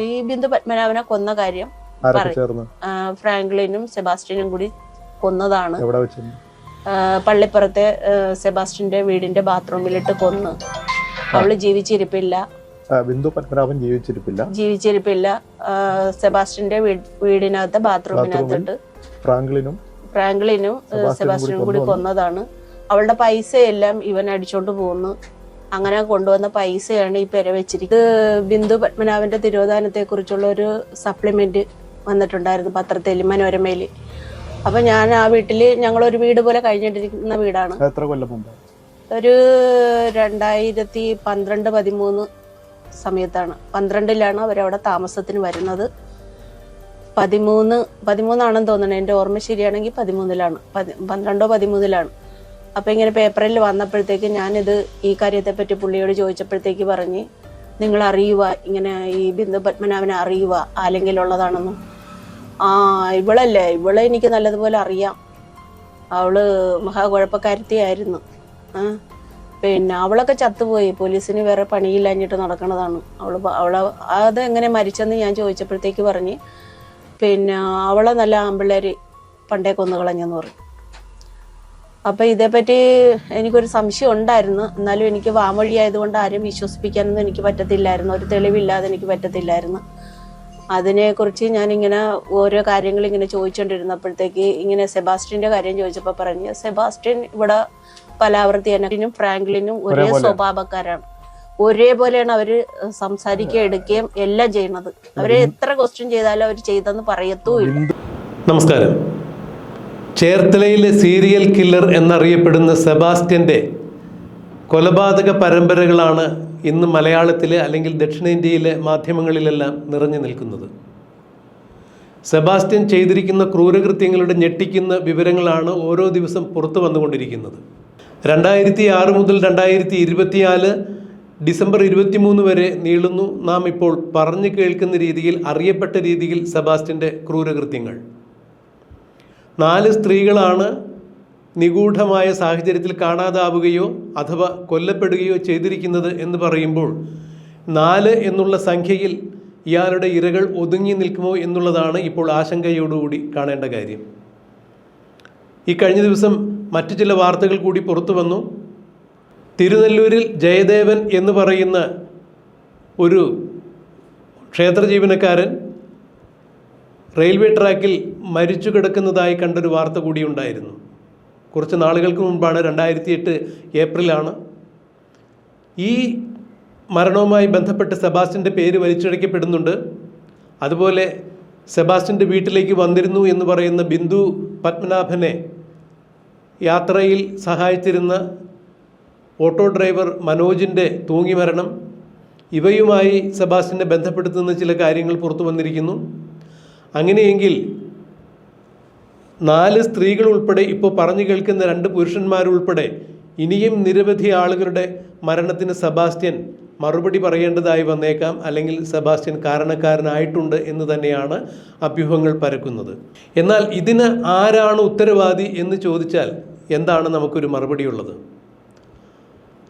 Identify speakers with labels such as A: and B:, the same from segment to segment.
A: ഈ ബിന്ദു പത്മനാഭനെ കൊന്ന കാര്യം ഫ്രാങ്ക്ലിനും സെബാസ്റ്റ്യനും കൂടി കൊന്നതാണ്. പള്ളിപ്പുറത്തെ സെബാസ്റ്റ്യന്റെ വീടിന്റെ ബാത്റൂമിലിട്ട് കൊന്ന്. അവൾ ജീവിച്ചിരിപ്പില്ല.
B: ബിന്ദു പത്മനാഭൻ ജീവിച്ചിരിപ്പില്ല.
A: ജീവിച്ചിരിപ്പില്ല. സെബാസ്റ്റ്യന്റെ വീട് വീടിനകത്ത് ബാത്റൂമിനകത്തിട്ട്
B: ഫ്രാങ്ക്ലിനും
A: ഫ്രാങ്ക്ലിനും
B: സെബാസ്റ്റ്യനും കൂടി
A: കൊന്നതാണ്. അവളുടെ പൈസയെല്ലാം ഇവൻ അടിച്ചോണ്ട് പോകുന്നു അങ്ങനെ കൊണ്ടുവന്ന പൈസയാണ് ഈ പെര വെച്ചിരിക്കുന്നത്. ബിന്ദു പത്മനാഭന്റെ തിരുവോധാനത്തെ കുറിച്ചുള്ള ഒരു സപ്ലിമെന്റ് വന്നിട്ടുണ്ടായിരുന്നു പത്രത്തിൽ മനോരമയിൽ. അപ്പൊ ഞാൻ ആ വീട്ടിൽ ഒരു വീട് പോലെ കഴിഞ്ഞിട്ടിരിക്കുന്ന വീടാണ്.
B: എത്ര കൊല്ലം മുമ്പ്?
A: ഒരു രണ്ടായിരത്തി പന്ത്രണ്ട് പതിമൂന്ന് സമയത്താണ്. പന്ത്രണ്ടിലാണ് അവരവിടെ താമസത്തിന് വരുന്നത്. പതിമൂന്ന് പതിമൂന്നാണെന്ന് തോന്നുന്നത് എന്റെ ഓർമ്മ ശരിയാണെങ്കിൽ പതിമൂന്നിലാണ്. പതി പന്ത്രണ്ടോ പതിമൂന്നിലാണ്. അപ്പം ഇങ്ങനെ പേപ്പറിൽ വന്നപ്പോഴത്തേക്ക് ഞാനിത് ഈ കാര്യത്തെപ്പറ്റി പുള്ളിയോട് ചോദിച്ചപ്പോഴത്തേക്ക് പറഞ്ഞ് നിങ്ങൾ അറിയുക ഇങ്ങനെ ഈ ബിന്ദു പത്മനാഭനെ അറിയുക ആലെങ്കിലുള്ളതാണെന്നും ആ ഇവളല്ലേ ഇവളെ എനിക്ക് നല്ലതുപോലെ അറിയാം. അവൾ മഹാകുഴപ്പക്കാരത്തിയായിരുന്നു. ആ പിന്നെ അവളൊക്കെ ചത്തുപോയി പോലീസിന് വേറെ പണിയില്ലാഞ്ഞിട്ട് നടക്കണതാണ്. അവൾ അവളെ അത് എങ്ങനെ മരിച്ചെന്ന് ഞാൻ ചോദിച്ചപ്പോഴത്തേക്ക് പറഞ്ഞ് പിന്നെ അവളെ നല്ല ആമ്പിള്ളേർ പണ്ടേ കൊന്നു കളഞ്ഞെന്ന് പറഞ്ഞു. അപ്പൊ ഇതേപ്പറ്റി എനിക്കൊരു സംശയം ഉണ്ടായിരുന്നു. എന്നാലും എനിക്ക് വാമൊഴി ആയതുകൊണ്ട് ആരും വിശ്വസിപ്പിക്കാനൊന്നും എനിക്ക് പറ്റത്തില്ലായിരുന്നു. ഒരു തെളിവില്ലാതെ എനിക്ക് പറ്റത്തില്ലായിരുന്നു. അതിനെക്കുറിച്ച് ഞാനിങ്ങനെ ഓരോ കാര്യങ്ങൾ ഇങ്ങനെ ചോദിച്ചുകൊണ്ടിരുന്നപ്പോഴത്തേക്ക് ഇങ്ങനെ സെബാസ്റ്റ്യന്റെ കാര്യം ചോദിച്ചപ്പോൾ പറഞ്ഞു സെബാസ്റ്റ്യൻ ഇവിടെ പലാവർത്തിയനും ഫ്രാങ്ക്ലിനും ഒരേ സ്വഭാവക്കാരാണ്. ഒരേപോലെയാണ് അവർ സംസാരിക്കുക എടുക്കുകയും എല്ലാം ചെയ്യുന്നത്. അവരെ എത്ര ക്വസ്റ്റ്യൻ ചെയ്താലും അവർ ചെയ്തെന്ന് പറയത്തുമില്ല
B: ഇല്ല.
C: നമസ്കാരം. ചേർത്തലയിലെ സീരിയൽ കില്ലർ എന്നറിയപ്പെടുന്ന സെബാസ്റ്റ്യന്റെ കൊലപാതക പരമ്പരകളാണ് ഇന്ന് മലയാളത്തിലെ അല്ലെങ്കിൽ ദക്ഷിണേന്ത്യയിലെ മാധ്യമങ്ങളിലെല്ലാം നിറഞ്ഞു നിൽക്കുന്നത്. സെബാസ്റ്റ്യൻ ചെയ്തിരിക്കുന്ന ക്രൂരകൃത്യങ്ങളുടെ ഞെട്ടിക്കുന്ന വിവരങ്ങളാണ് ഓരോ ദിവസം പുറത്തു വന്നുകൊണ്ടിരിക്കുന്നത്. രണ്ടായിരത്തി ആറ് മുതൽ രണ്ടായിരത്തി ഇരുപത്തിനാല് ഡിസംബർ ഇരുപത്തിമൂന്ന് വരെ നീളുന്നു. നാം ഇപ്പോൾ പറഞ്ഞു കേൾക്കുന്ന രീതിയിൽ അറിയപ്പെട്ട രീതിയിൽ സെബാസ്റ്റ്യന്റെ ക്രൂരകൃത്യങ്ങൾ. നാല് സ്ത്രീകളാണ് നിഗൂഢമായ സാഹചര്യത്തിൽ കാണാതാവുകയോ അഥവാ കൊല്ലപ്പെടുകയോ ചെയ്തിരിക്കുന്നത് എന്ന് പറയുമ്പോൾ നാല് എന്നുള്ള സംഖ്യയിൽ ഇയാളുടെ ഇരകൾ ഒതുങ്ങി നിൽക്കുമോ എന്നുള്ളതാണ് ഇപ്പോൾ ആശങ്കയോടുകൂടി കാണേണ്ട കാര്യം. ഈ കഴിഞ്ഞ ദിവസം മറ്റു ചില വാർത്തകൾ കൂടി പുറത്തു വന്നു. തിരുനെല്ലൂരിൽ ജയദേവൻ എന്ന് പറയുന്ന ഒരു ക്ഷേത്ര ജീവനക്കാരൻ റെയിൽവേ ട്രാക്കിൽ മരിച്ചു കിടക്കുന്നതായി കണ്ടൊരു വാർത്ത കൂടിയുണ്ടായിരുന്നു. കുറച്ച് നാളുകൾക്ക് മുമ്പാണ് രണ്ടായിരത്തി എട്ട് ഏപ്രിലാണ് ഈ മരണവുമായി ബന്ധപ്പെട്ട് സെബാസ്റ്റിന്റെ പേര് വലിച്ചിഴക്കപ്പെടുന്നുണ്ട് അതുപോലെ സെബാസ്റ്റിന്റെ വീട്ടിലേക്ക് വന്നിരുന്നു എന്ന് പറയുന്ന ബിന്ദു പത്മനാഭനെ യാത്രയിൽ സഹായിച്ചിരുന്ന ഓട്ടോ ഡ്രൈവർ മനോജിന്റെ തൂങ്ങി മരണം ഇവയുമായി സെബാസ്റ്റിനെ ബന്ധപ്പെടുത്തുന്ന ചില കാര്യങ്ങൾ പുറത്തു വന്നിരിക്കുന്നു. അങ്ങനെയെങ്കിൽ നാല് സ്ത്രീകൾ ഉൾപ്പെടെ ഇപ്പോൾ പറഞ്ഞു കേൾക്കുന്ന രണ്ട് പുരുഷന്മാരുൾപ്പെടെ ഇനിയും നിരവധി ആളുകളുടെ മരണത്തിന് സെബാസ്റ്റ്യൻ മറുപടി പറയേണ്ടതായി വന്നേക്കാം. അല്ലെങ്കിൽ സെബാസ്റ്റ്യൻ കാരണക്കാരനായിട്ടുണ്ട് എന്ന് തന്നെയാണ് അഭ്യൂഹങ്ങൾ പരക്കുന്നത്. എന്നാൽ ഇതിന് ആരാണ് ഉത്തരവാദി എന്ന് ചോദിച്ചാൽ എന്താണ് നമുക്കൊരു മറുപടിയുള്ളത്?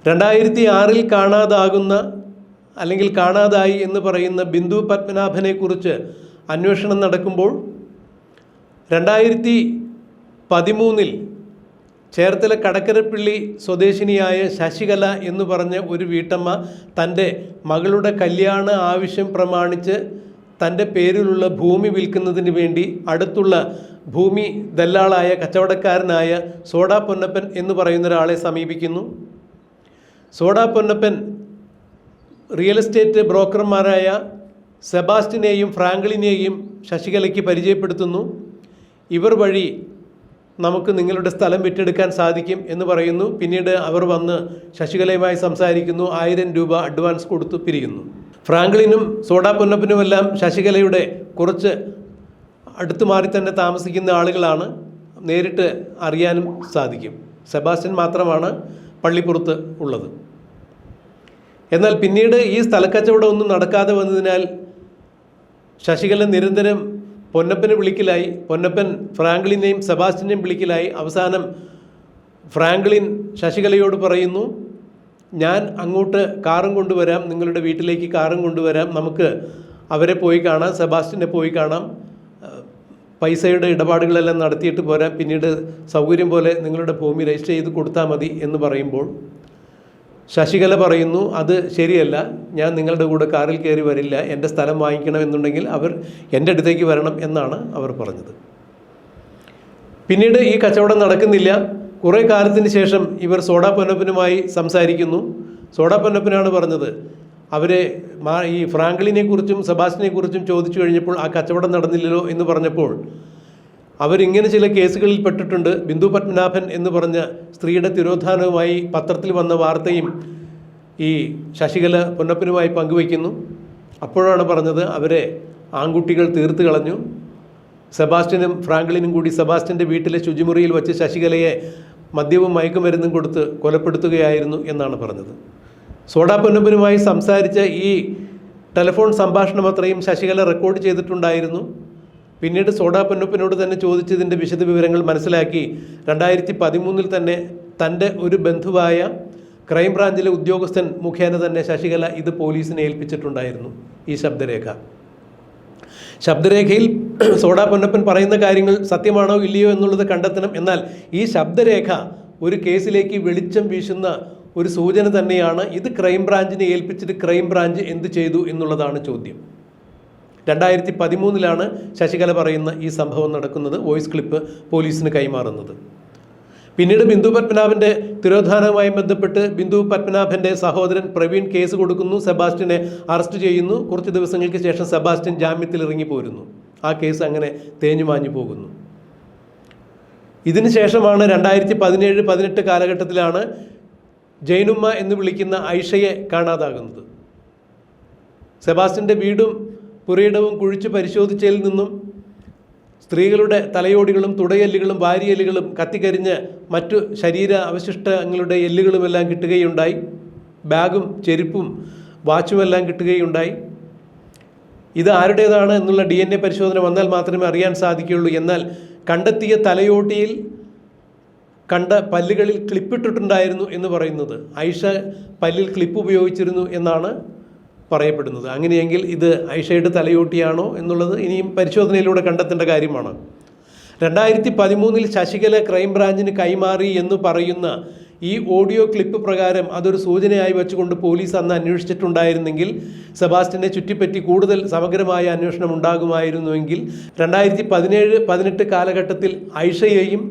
C: രണ്ടായിരത്തി ആറിൽ കാണാതാകുന്ന അല്ലെങ്കിൽ കാണാതായി എന്ന് പറയുന്ന ബിന്ദു പത്മനാഭനെക്കുറിച്ച് അന്വേഷണം നടക്കുമ്പോൾ രണ്ടായിരത്തി പതിമൂന്നിൽ ചേർത്തല കടക്കരപ്പള്ളി സ്വദേശിനിയായ ശശികല എന്ന് പറഞ്ഞ ഒരു വീട്ടമ്മ തന്റെ മകളുടെ കല്യാണ ആവശ്യം പ്രമാണിച്ച് തന്റെ പേരിലുള്ള ഭൂമി വിൽക്കുന്നതിന് വേണ്ടി അടുത്തുള്ള ഭൂമി ദല്ലാളായ കച്ചവടക്കാരനായ സോഡാ പൊന്നപ്പൻ എന്ന് പറയുന്ന ഒരാളെ സമീപിക്കുന്നു. സോഡാ പൊന്നപ്പൻ റിയൽ എസ്റ്റേറ്റ് ബ്രോക്കർമാരായ സെബാസ്റ്റിനെയും ഫ്രാങ്ക്ലിനെയും ശശികലയ്ക്ക് പരിചയപ്പെടുത്തുന്നു. ഇവർ വഴി നമുക്ക് നിങ്ങളുടെ സ്ഥലം വിറ്റെടുക്കാൻ സാധിക്കും എന്ന് പറയുന്നു. പിന്നീട് അവർ വന്ന് ശശികലയുമായി സംസാരിക്കുന്നു. ആയിരം രൂപ അഡ്വാൻസ് കൊടുത്തു പിരിയുന്നു. ഫ്രാങ്ക്ലിനും സോഡാ പൊന്നപ്പനുമെല്ലാം ശശികലയുടെ കുറച്ച് അടുത്തു മാറി തന്നെ താമസിക്കുന്ന ആളുകളാണ് നേരിട്ട് അറിയാനും സാധിക്കും. സെബാസ്റ്റ്യൻ മാത്രമാണ് പള്ളിപ്പുറത്ത് ഉള്ളത്. എന്നാൽ പിന്നീട് ഈ സ്ഥലക്കച്ചവടം ഒന്നും നടക്കാതെ വന്നതിനാൽ ശശികല നിരന്തരം പൊന്നപ്പനെ വിളിക്കലായി പൊന്നപ്പൻ ഫ്രാങ്ക്ലിനെയും സെബാസ്റ്റിനെയും വിളിക്കലായി. അവസാനം ഫ്രാങ്ക്ലിൻ ശശികലയോട് പറയുന്നു ഞാൻ അങ്ങോട്ട് കാറും കൊണ്ടുവരാം നിങ്ങളുടെ വീട്ടിലേക്ക് കാറും കൊണ്ടുവരാം. നമുക്ക് അവരെ പോയി കാണാം സെബാസ്റ്റിനെ പോയി കാണാം. പൈസയുടെ ഇടപാടുകളെല്ലാം നടത്തിയിട്ട് പോരാം. പിന്നീട് സൗകര്യം പോലെ നിങ്ങളുടെ ഭൂമി രജിസ്റ്റർ ചെയ്ത് കൊടുത്താൽ മതി എന്ന് പറയുമ്പോൾ ശശികല പറയുന്നു അത് ശരിയല്ല. ഞാൻ നിങ്ങളുടെ കൂടെ കാറിൽ കയറി വരില്ല. എന്റെ സ്ഥലം വാങ്ങിക്കണമെന്നുണ്ടെങ്കിൽ അവർ എന്റെ അടുത്തേക്ക് വരണം എന്നാണ് അവർ പറഞ്ഞത്. പിന്നീട് ഈ കച്ചവടം നടക്കുന്നില്ല. കുറേ കാലത്തിന് ശേഷം ഇവർ സോഡാ പൊന്നപ്പനുമായി സംസാരിക്കുന്നു. സോഡാ പൊന്നപ്പനാണ് പറഞ്ഞത് അവരെ ഈ ഫ്രാങ്ക്ലിനെ കുറിച്ചും സെബാസ്റ്റിനെ കുറിച്ചും ചോദിച്ചു കഴിഞ്ഞപ്പോൾ ആ കച്ചവടം നടന്നില്ലല്ലോ എന്ന് പറഞ്ഞപ്പോൾ അവരിങ്ങനെ ചില കേസുകളിൽ പെട്ടിട്ടുണ്ട്. ബിന്ദു പത്മനാഭൻ എന്ന് പറഞ്ഞ സ്ത്രീയുടെ തിരോധാനവുമായി പത്രത്തിൽ വന്ന വാർത്തയും ഈ ശശികല പൊന്നപ്പനുമായി പങ്കുവയ്ക്കുന്നു. അപ്പോഴാണ് പറഞ്ഞത് അവരെ ആൺകുട്ടികൾ തീർത്ത് കളഞ്ഞു. സെബാസ്റ്റ്യനും ഫ്രാങ്ക്ലിനും കൂടി സെബാസ്റ്റ്യന്റെ വീട്ടിലെ ശുചിമുറിയിൽ വച്ച് ശശികലയെ മദ്യവും മയക്കുമരുന്നും കൊടുത്ത് കൊലപ്പെടുത്തുകയായിരുന്നു എന്നാണ് പറഞ്ഞത്. സോഡാ പൊന്നപ്പനുമായി സംസാരിച്ച ഈ ടെലിഫോൺ സംഭാഷണം അത്രയും ശശികല റെക്കോർഡ് ചെയ്തിട്ടുണ്ടായിരുന്നു. പിന്നീട് സോഡാ പൊന്നപ്പനോട് തന്നെ ചോദിച്ചതിന്റെ വിശദ വിവരങ്ങൾ മനസ്സിലാക്കി രണ്ടായിരത്തി പതിമൂന്നിൽ തന്നെ തന്റെ ഒരു ബന്ധുവായ ക്രൈംബ്രാഞ്ചിലെ ഉദ്യോഗസ്ഥൻ മുഖേന തന്നെ ശശികല ഇത് പോലീസിനെ ഏൽപ്പിച്ചിട്ടുണ്ടായിരുന്നു. ഈ ശബ്ദരേഖ. ശബ്ദരേഖയിൽ സോഡാ പൊന്നപ്പൻ പറയുന്ന കാര്യങ്ങൾ സത്യമാണോ ഇല്ലയോ എന്നുള്ളത് കണ്ടെത്തണം. എന്നാൽ ഈ ശബ്ദരേഖ ഒരു കേസിലേക്ക് വെളിച്ചം വീശുന്ന ഒരു സൂചന തന്നെയാണ് ഇത് ക്രൈംബ്രാഞ്ചിനെ ഏൽപ്പിച്ചിട്ട് ക്രൈംബ്രാഞ്ച് എന്ത് ചെയ്തു എന്നുള്ളതാണ് ചോദ്യം. രണ്ടായിരത്തി പതിമൂന്നിലാണ് ശശികല പറയുന്ന ഈ സംഭവം നടക്കുന്നത്. വോയിസ് ക്ലിപ്പ് പോലീസിന് കൈമാറുന്നത്. പിന്നീട് ബിന്ദു പത്മനാഭന്റെ തിരോധാനവുമായി ബന്ധപ്പെട്ട് ബിന്ദു പത്മനാഭന്റെ സഹോദരൻ പ്രവീൺ കേസ് കൊടുക്കുന്നു. സെബാസ്റ്റ്യനെ അറസ്റ്റ് ചെയ്യുന്നു. കുറച്ച് ദിവസങ്ങൾക്ക് ശേഷം സെബാസ്റ്റ്യൻ ജാമ്യത്തിൽ ഇറങ്ങി പോരുന്നു. ആ കേസ് അങ്ങനെ തേഞ്ഞു മാഞ്ഞു പോകുന്നു. ഇതിനുശേഷമാണ് രണ്ടായിരത്തി പതിനേഴ് പതിനെട്ട് കാലഘട്ടത്തിലാണ് ജൈനുമ്മ എന്ന് വിളിക്കുന്ന ഐഷയെ കാണാതാകുന്നത്. സെബാസ്റ്റ്യന്റെ വീടും പുരയിടവും കുഴിച്ച് പരിശോധിച്ചതിൽ നിന്നും സ്ത്രീകളുടെ തലയോടികളും തുടയെല്ലുകളും വാരിയെല്ലുകളും കത്തിക്കരിഞ്ഞ് മറ്റു ശരീര അവശിഷ്ടങ്ങളുടെ എല്ലുകളുമെല്ലാം കിട്ടുകയുണ്ടായി. ബാഗും ചെരുപ്പും വാച്ചുമെല്ലാം കിട്ടുകയുണ്ടായി. ഇത് ആരുടേതാണ് എന്നുള്ള ഡി എൻ എ പരിശോധന വന്നാൽ മാത്രമേ അറിയാൻ സാധിക്കുകയുള്ളൂ. എന്നാൽ കണ്ടെത്തിയ തലയോട്ടിയിൽ കണ്ട പല്ലുകളിൽ ക്ലിപ്പിട്ടിട്ടുണ്ടായിരുന്നു എന്ന് പറയുന്നത്. ഐഷ പല്ലിൽ ക്ലിപ്പ് ഉപയോഗിച്ചിരുന്നു എന്നാണ് പറയപ്പെടുന്നത്. അങ്ങനെയെങ്കിൽ ഇത് ഐഷയുടെ തലയോട്ടിയാണോ എന്നുള്ളത് ഇനിയും പരിശോധനയിലൂടെ കണ്ടെത്തേണ്ട കാര്യമാണ്. രണ്ടായിരത്തി പതിമൂന്നിൽ ശശികല ക്രൈംബ്രാഞ്ചിന് കൈമാറി എന്ന് പറയുന്ന ഈ ഓഡിയോ ക്ലിപ്പ് പ്രകാരം അതൊരു സൂചനയായി വെച്ചുകൊണ്ട് പോലീസ് അന്ന് അന്വേഷിച്ചിട്ടുണ്ടായിരുന്നെങ്കിൽ സെബാസ്റ്റിനെ ചുറ്റിപ്പറ്റി കൂടുതൽ സമഗ്രമായ അന്വേഷണം ഉണ്ടാകുമായിരുന്നുവെങ്കിൽ രണ്ടായിരത്തി പതിനേഴ് പതിനെട്ട് കാലഘട്ടത്തിൽ ഐഷയെയും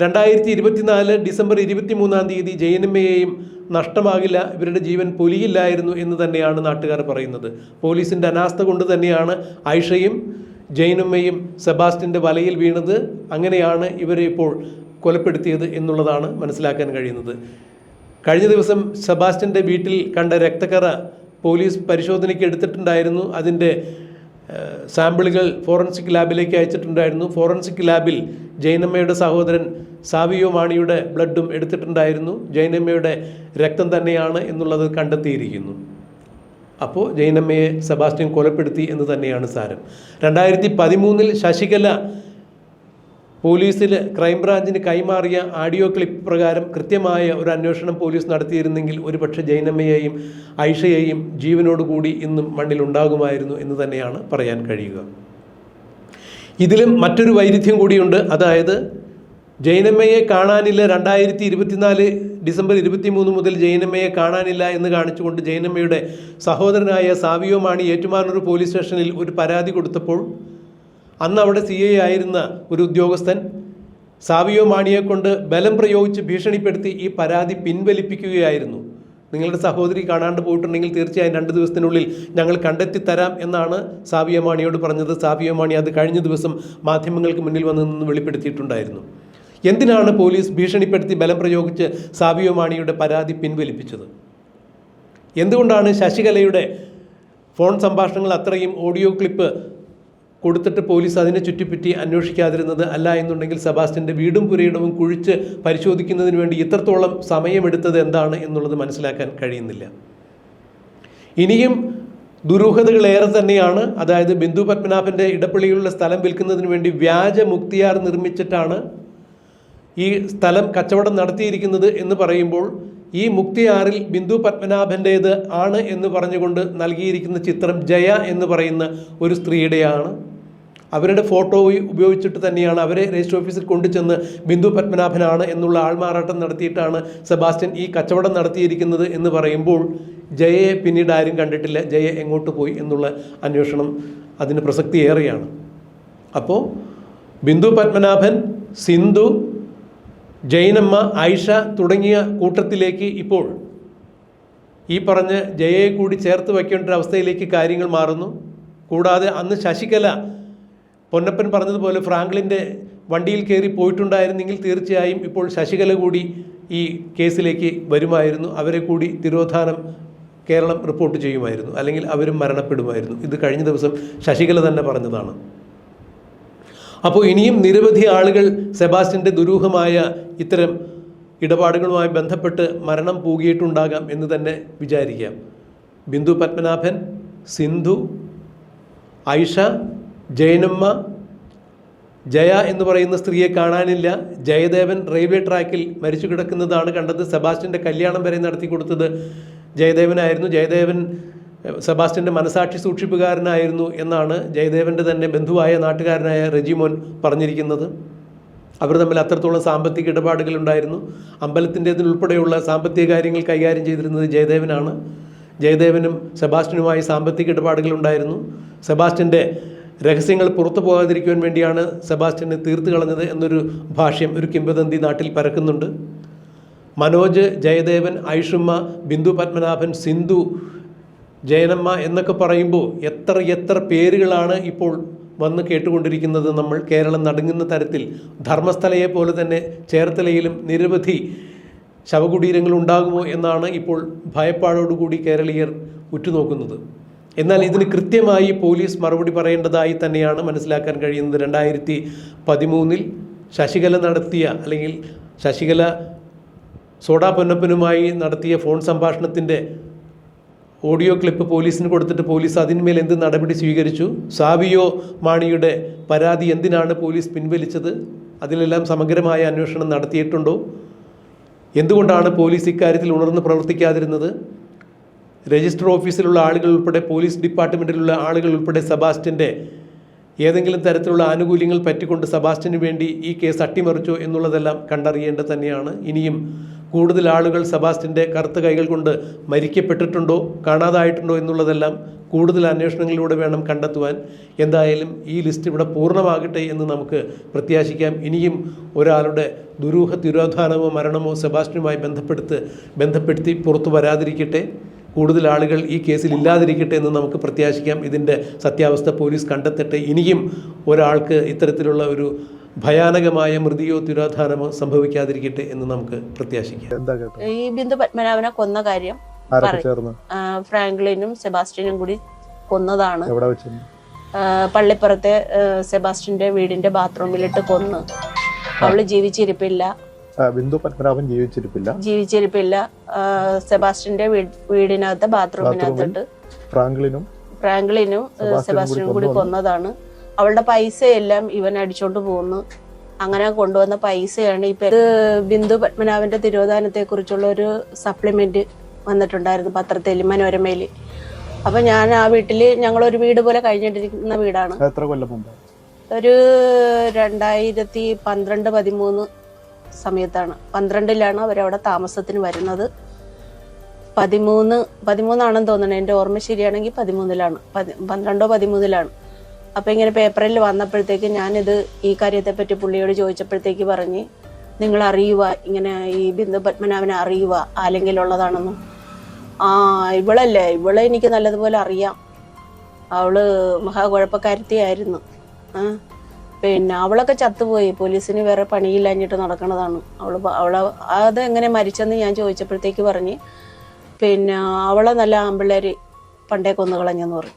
C: രണ്ടായിരത്തി ഇരുപത്തിനാല് ഡിസംബർ ഇരുപത്തി മൂന്നാം തീയതി ജയനമ്മയെയും നഷ്ടമാകില്ല ഇവരുടെ ജീവൻ പൊലിയില്ലായിരുന്നു എന്ന് തന്നെയാണ് നാട്ടുകാർ പറയുന്നത്. പോലീസിന്റെ അനാസ്ഥ കൊണ്ട് തന്നെയാണ് ഐഷയും ജൈനുമ്മയും സെബാസ്റ്റിന്റെ വലയിൽ വീണത്. അങ്ങനെയാണ് ഇവരെ ഇപ്പോൾ കൊലപ്പെടുത്തിയത് എന്നുള്ളതാണ് മനസ്സിലാക്കാൻ കഴിയുന്നത്. കഴിഞ്ഞ ദിവസം സെബാസ്റ്റിന്റെ വീട്ടിൽ കണ്ട രക്തക്കറ പോലീസ് പരിശോധനയ്ക്ക് എടുത്തിട്ടുണ്ടായിരുന്നു. അതിന്റെ സാമ്പിളുകൾ ഫോറൻസിക് ലാബിലേക്ക് അയച്ചിട്ടുണ്ടായിരുന്നു. ഫോറൻസിക് ലാബിൽ ജൈനമ്മയുടെ സഹോദരൻ സാവിയോ മാണിയുടെ ബ്ലഡും എടുത്തിട്ടുണ്ടായിരുന്നു. ജൈനമ്മയുടെ രക്തം തന്നെയാണ് എന്നുള്ളത് കണ്ടെത്തിയിരിക്കുന്നു. അപ്പോൾ ജൈനമ്മയെ സെബാസ്റ്റ്യൻ കൊലപ്പെടുത്തി എന്ന് തന്നെയാണ് സാരം. രണ്ടായിരത്തി പതിമൂന്നിൽ ശശികല പോലീസിൽ ക്രൈംബ്രാഞ്ചിന് കൈമാറിയ ആഡിയോ ക്ലിപ്പ് പ്രകാരം കൃത്യമായ ഒരു അന്വേഷണം പോലീസ് നടത്തിയിരുന്നെങ്കിൽ ഒരുപക്ഷെ ജൈനമ്മയെയും ഐഷയെയും ജീവനോടുകൂടി ഇന്നും മണ്ണിൽ ഉണ്ടാകുമായിരുന്നു എന്ന് തന്നെയാണ് പറയാൻ കഴിയുക. ഇതിലും മറ്റൊരു വൈരുദ്ധ്യം കൂടിയുണ്ട്. അതായത് ജൈനമ്മയെ കാണാനില്ല രണ്ടായിരത്തി ഇരുപത്തിനാല് ഡിസംബർ ഇരുപത്തിമൂന്ന് മുതൽ ജൈനമ്മയെ കാണാനില്ല എന്ന് കാണിച്ചുകൊണ്ട് ജൈനമ്മയുടെ സഹോദരനായ സാവിയോ മാണി ഏറ്റുമാനൂർ പോലീസ് സ്റ്റേഷനിൽ ഒരു പരാതി കൊടുത്തപ്പോൾ അന്ന് അവിടെ സി ഐ ആയിരുന്ന ഒരു ഉദ്യോഗസ്ഥൻ സാവിയോ മാണിയെ കൊണ്ട് ബലം പ്രയോഗിച്ച് ഭീഷണിപ്പെടുത്തി ഈ പരാതി പിൻവലിപ്പിക്കുകയായിരുന്നു. നിങ്ങളുടെ സഹോദരി കാണാണ്ട് പോയിട്ടുണ്ടെങ്കിൽ തീർച്ചയായും രണ്ട് ദിവസത്തിനുള്ളിൽ ഞങ്ങൾ കണ്ടെത്തി തരാം എന്നാണ് സാവിയോ മാണിയോട് പറഞ്ഞത്. സാവിയോ മാണി അത് കഴിഞ്ഞ ദിവസം മാധ്യമങ്ങൾക്ക് മുന്നിൽ വന്ന് നിന്ന് വെളിപ്പെടുത്തിയിട്ടുണ്ടായിരുന്നു. എന്തിനാണ് പോലീസ് ഭീഷണിപ്പെടുത്തി ബലം പ്രയോഗിച്ച് സാവിയോ മാണിയുടെ പരാതി പിൻവലിപ്പിച്ചത്? എന്തുകൊണ്ടാണ് ശശികലയുടെ ഫോൺ സംഭാഷണങ്ങൾ അത്രയും ഓഡിയോ ക്ലിപ്പ് കൊടുത്തിട്ട് പോലീസ് അതിനെ ചുറ്റിപ്പറ്റി അന്വേഷിക്കാതിരുന്നത് അല്ല എന്നുണ്ടെങ്കിൽ സെബാസ്റ്റ്യന്റെ വീടും പുരയിടവും കുഴിച്ച് പരിശോധിക്കുന്നതിന് വേണ്ടി ഇത്രത്തോളം സമയമെടുത്തത് എന്താണ് എന്നുള്ളത് മനസ്സിലാക്കാൻ കഴിയുന്നില്ല. ഇനിയും ദുരൂഹതകളേറെ തന്നെയാണ്. അതായത് ബിന്ദു പത്മനാഭന്റെ ഇടപ്പള്ളിയിലുള്ള സ്ഥലം വിൽക്കുന്നതിന് വേണ്ടി വ്യാജ മുക്തിയാർ നിർമ്മിച്ചിട്ടാണ് ഈ സ്ഥലം കച്ചവടം നടത്തിയിരിക്കുന്നത് എന്ന് പറയുമ്പോൾ ഈ മുക്തിയാറിൽ ബിന്ദു പത്മനാഭന്റേത് ആണ് എന്ന് പറഞ്ഞുകൊണ്ട് നൽകിയിരിക്കുന്ന ചിത്രം ജയ എന്ന് പറയുന്ന ഒരു സ്ത്രീയുടെയാണ്. അവരുടെ ഫോട്ടോ ഉപയോഗിച്ചിട്ട് തന്നെയാണ് അവരെ രജിസ്റ്റർ ഓഫീസിൽ കൊണ്ടുചെന്ന് ബിന്ദു പത്മനാഭനാണ് എന്നുള്ള ആൾമാറാട്ടം നടത്തിയിട്ടാണ് സെബാസ്റ്റ്യൻ ഈ കച്ചവടം നടത്തിയിരിക്കുന്നത് എന്ന് പറയുമ്പോൾ ജയയെ പിന്നീട് ആരും കണ്ടിട്ടില്ല. ജയ എങ്ങോട്ട് പോയി എന്നുള്ള അന്വേഷണം അതിന് പ്രസക്തി ഏറെയാണ് അപ്പോൾ ബിന്ദു പത്മനാഭൻ സിന്ധു ജൈനമ്മ ആയിഷ തുടങ്ങിയ കൂട്ടത്തിലേക്ക് ഇപ്പോൾ ഈ പറഞ്ഞ ജയയെ കൂടി ചേർത്ത് വയ്ക്കേണ്ട ഒരു അവസ്ഥയിലേക്ക് കാര്യങ്ങൾ മാറുന്നു. കൂടാതെ അന്ന് ശശികല പൊന്നപ്പൻ പറഞ്ഞതുപോലെ ഫ്രാങ്ക്ലിന്റെ വണ്ടിയിൽ കയറി പോയിട്ടുണ്ടായിരുന്നെങ്കിൽ തീർച്ചയായും ഇപ്പോൾ ശശികല കൂടി ഈ കേസിലേക്ക് വരുമായിരുന്നു. അവരെ കൂടി തിരോധാനം കേരളം റിപ്പോർട്ട് ചെയ്യുമായിരുന്നു. അല്ലെങ്കിൽ അവരും മരണപ്പെടുമായിരുന്നു. ഇത് കഴിഞ്ഞ ദിവസം ശശികല തന്നെ പറഞ്ഞതാണ്. അപ്പോൾ ഇനിയും നിരവധി ആളുകൾ സെബാസ്റ്റ്യന്റെ ദുരൂഹമായ ഇത്തരം ഇടപാടുകളുമായി ബന്ധപ്പെട്ട് മരണം പൂകിയിട്ടുണ്ടാകാം എന്ന് തന്നെ വിചാരിക്കാം. ബിന്ദു പത്മനാഭൻ സിന്ധു ഐഷ ജയനമ്മ ജയ എന്ന് പറയുന്ന സ്ത്രീയെ കാണാനില്ല. ജയദേവൻ റെയിൽവേ ട്രാക്കിൽ മരിച്ചു കിടക്കുന്നതാണ് കണ്ടത്. സെബാസ്റ്റ്യന്റെ കല്യാണം വരെ നടത്തി കൊടുത്തത് ജയദേവനായിരുന്നു. ജയദേവൻ സെബാസ്റ്റ്യന്റെ മനസാക്ഷി സൂക്ഷിപ്പുകാരനായിരുന്നു എന്നാണ് ജയദേവന്റെ തന്നെ ബന്ധുവായ നാട്ടുകാരനായ റെജിമോൻ പറഞ്ഞിരിക്കുന്നത്. അവർ തമ്മിൽ അത്രത്തോളം സാമ്പത്തിക ഇടപാടുകൾ ഉണ്ടായിരുന്നു. അമ്പലത്തിന്റെതിനുൾപ്പെടെയുള്ള സാമ്പത്തിക കാര്യങ്ങൾ കൈകാര്യം ചെയ്തിരുന്നത് ജയദേവനാണ്. ജയദേവനും സെബാസ്റ്റ്യനുമായി സാമ്പത്തിക ഇടപാടുകളുണ്ടായിരുന്നു സെബാസ്റ്റ്യന്റെ രഹസ്യങ്ങൾ പുറത്തു പോകാതിരിക്കുവാൻ വേണ്ടിയാണ് സെബാസ്റ്റ്യനെ തീർത്തു കളഞ്ഞത് എന്നൊരു ഭാഷ്യം ഒരു കിംവദന്തി നാട്ടിൽ പരക്കുന്നുണ്ട്. മനോജ് ജയദേവൻ ഐഷുമ്മ ബിന്ദു പത്മനാഭൻ സിന്ധു ജയനമ്മ എന്നൊക്കെ പറയുമ്പോൾ എത്ര എത്ര പേരുകളാണ് ഇപ്പോൾ വന്ന് കേട്ടുകൊണ്ടിരിക്കുന്നത് നമ്മൾ. കേരളം നടുങ്ങുന്ന തരത്തിൽ ധർമ്മസ്ഥലയെ പോലെ തന്നെ ചേർത്തലയിലും നിരവധി ശവകുടീരങ്ങൾ ഉണ്ടാകുമോ എന്നാണ് ഇപ്പോൾ ഭയപ്പാടോടുകൂടി കേരളീയർ ഉറ്റുനോക്കുന്നത്. എന്നാൽ ഇതിന് കൃത്യമായി പോലീസ് മറുപടി പറയേണ്ടതായി തന്നെയാണ് മനസ്സിലാക്കാൻ കഴിയുന്നത്. രണ്ടായിരത്തി പതിമൂന്നിൽ ശശികല നടത്തിയ അല്ലെങ്കിൽ ശശികല സോഡാ പൊന്നപ്പനുമായി നടത്തിയ ഫോൺ സംഭാഷണത്തിന്റെ ഓഡിയോ ക്ലിപ്പ് പോലീസിന് കൊടുത്തിട്ട് പോലീസ് അതിന്മേൽ എന്ത് നടപടി സ്വീകരിച്ചു? സാവിയോ മാണിയുടെ പരാതി എന്തിനാണ് പോലീസ് പിൻവലിച്ചത്? അതിലെല്ലാം സമഗ്രമായ അന്വേഷണം നടത്തിയിട്ടുണ്ടോ? എന്തുകൊണ്ടാണ് പോലീസ് ഇക്കാര്യത്തിൽ ഉണർന്ന് പ്രവർത്തിക്കാതിരുന്നത്? രജിസ്റ്റർ ഓഫീസിലുള്ള ആളുകൾ ഉൾപ്പെടെ പോലീസ് ഡിപ്പാർട്ട്മെന്റിലുള്ള ആളുകൾ ഉൾപ്പെടെ സെബാസ്റ്റ്യന്റെ ഏതെങ്കിലും തരത്തിലുള്ള ആനുകൂല്യങ്ങൾ പറ്റിക്കൊണ്ട് സെബാസ്റ്റ്യന് വേണ്ടി ഈ കേസ് അട്ടിമറിച്ചോ എന്നുള്ളതെല്ലാം കണ്ടറിയേണ്ടത് തന്നെയാണ്. ഇനിയും കൂടുതൽ ആളുകൾ സെബാസ്റ്റ്യന്റെ കറുത്ത കൈകൾ കൊണ്ട് മരിക്കപ്പെട്ടിട്ടുണ്ടോ കാണാതായിട്ടുണ്ടോ എന്നുള്ളതെല്ലാം കൂടുതൽ അന്വേഷണങ്ങളിലൂടെ വേണം കണ്ടെത്തുവാൻ. എന്തായാലും ഈ ലിസ്റ്റ് ഇവിടെ പൂർണമാകട്ടെ എന്ന് നമുക്ക് പ്രത്യാശിക്കാം. ഇനിയും ഒരാളുടെ ദുരൂഹ തിരോധാനമോ മരണമോ സെബാസ്റ്റ്യനുമായി ബന്ധപ്പെടുത്ത് ബന്ധപ്പെടുത്തി പുറത്തു വരാതിരിക്കട്ടെ. കൂടുതൽ ആളുകൾ ഈ കേസിൽ ഇല്ലാതിരിക്കട്ടെ എന്ന് നമുക്ക് പ്രത്യാശിക്കാം. ഇതിന്റെ സത്യാവസ്ഥ പോലീസ് കണ്ടെത്തട്ടെ. ഇനിയും ഒരാൾക്ക് ഇത്തരത്തിലുള്ള ഒരു ഭയാനകമായ മൃതിയോ തിരോധാനമോ സംഭവിക്കാതിരിക്കട്ടെ എന്ന് നമുക്ക് പ്രത്യാശിക്കാം.
A: ഈ ബിന്ദു പത്മനാഭനെ കൊന്ന കാര്യം ഫ്രാങ്ക്ലിനും സെബാസ്റ്റ്യനും കൂടി കൊന്നതാണ്. പള്ളിപ്പുറത്തെ സെബാസ്റ്റ്യന്റെ വീടിന്റെ ബാത്റൂമിലിട്ട് കൊന്ന്. അവൾ ജീവിച്ചിരിപ്പില്ല.
B: ബിന്ദു പത്മനാഭൻ ജീവിച്ചിരിപ്പില്ല.
A: ജീവിച്ചിരിപ്പില്ല. സെബാസ്റ്റിന്റെ വീടിനകത്ത് ബാത്റൂമിനകത്തിട്ട്
B: ഫ്രാങ്ക്ലിനും
A: ഫ്രാങ്ക്ലിനും സെബാസ്റ്റിനും
B: കൂടി
A: കൊന്നതാണ്. അവളുടെ പൈസയെല്ലാം ഇവൻ അടിച്ചോണ്ട് പോകുന്നു അങ്ങനെ കൊണ്ടുവന്ന പൈസയാണ് ഇപ്പൊ ബിന്ദു പത്മനാഭന്റെ തിരോധാനത്തെ കുറിച്ചുള്ള ഒരു സപ്ലിമെന്റ് വന്നിട്ടുണ്ടായിരുന്നു പത്രത്തിൽ മനോരമയിൽ അപ്പൊ ഞാൻ ആ വീട്ടിൽ ഞങ്ങൾ ഒരു വീട് പോലെ കഴിഞ്ഞിട്ടിരിക്കുന്ന വീടാണ്.
B: എത്ര കൊല്ലം മുമ്പ്?
A: ഒരു രണ്ടായിരത്തി പന്ത്രണ്ട് പതിമൂന്ന് സമയത്താണ്. പന്ത്രണ്ടിലാണ് അവരവിടെ താമസത്തിന് വരുന്നത്. പതിമൂന്ന് പതിമൂന്നാണെന്ന് തോന്നുന്നത് എന്റെ ഓർമ്മ ശരിയാണെങ്കിൽ പതിമൂന്നിലാണ്. പതി പന്ത്രണ്ടോ പതിമൂന്നിലാണ്. അപ്പം ഇങ്ങനെ പേപ്പറിൽ വന്നപ്പോഴത്തേക്ക് ഞാനിത് ഈ കാര്യത്തെപ്പറ്റി പുള്ളിയോട് ചോദിച്ചപ്പോഴത്തേക്ക് പറഞ്ഞ് നിങ്ങൾ അറിയുക ഇങ്ങനെ ഈ ബിന്ദു പത്മനാഭനെ അറിയുക ആലെങ്കിലുള്ളതാണെന്നും ആ ഇവളല്ലേ. ഇവളെ എനിക്ക് നല്ലതുപോലെ അറിയാം. അവൾ മഹാകുഴപ്പക്കാരത്തിയായിരുന്നു. ആ. പിന്നെ അവളൊക്കെ ചത്തുപോയി. പോലീസിന് വേറെ പണിയില്ലാഞ്ഞിട്ട് നടക്കണതാണ്. അവൾ അവൾ അത് എങ്ങനെ മരിച്ചെന്ന് ഞാൻ ചോദിച്ചപ്പോഴത്തേക്ക് പറഞ്ഞ് പിന്നെ അവളെ നല്ല ആമ്പിള്ളേർ പണ്ടേ കൊന്നു കളഞ്ഞെന്ന് പറഞ്ഞു.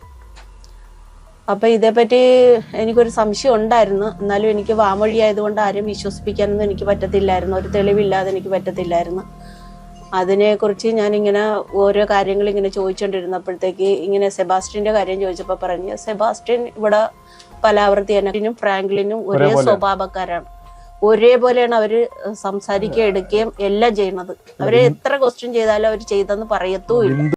A: അപ്പൊ ഇതേപ്പറ്റി എനിക്കൊരു സംശയം ഉണ്ടായിരുന്നു. എന്നാലും എനിക്ക് വാമൊഴി ആയതുകൊണ്ട് ആരും വിശ്വസിപ്പിക്കാനൊന്നും എനിക്ക് പറ്റത്തില്ലായിരുന്നു. ഒരു തെളിവില്ലാതെ എനിക്ക് പറ്റത്തില്ലായിരുന്നു. അതിനെക്കുറിച്ച് ഞാനിങ്ങനെ ഓരോ കാര്യങ്ങൾ ഇങ്ങനെ ചോദിച്ചുകൊണ്ടിരുന്നപ്പോഴത്തേക്ക് ഇങ്ങനെ സെബാസ്റ്റിന്റെ കാര്യം ചോദിച്ചപ്പോൾ പറഞ്ഞു സെബാസ്റ്റ്യൻ ഇവിടെ പലാവർത്തി അനക്കിനും ഫ്രാങ്ക്ലിനും ഒരേ. സ്വഭാവക്കാരാണ്. ഒരേപോലെയാണ് അവർ സംസാരിക്കുകയും എടുക്കുകയും എല്ലാം ചെയ്യണത് അവർ എത്ര ക്വസ്റ്റ്യൻ ചെയ്താലും അവർ ചെയ്തെന്ന് പറയത്തുമില്ല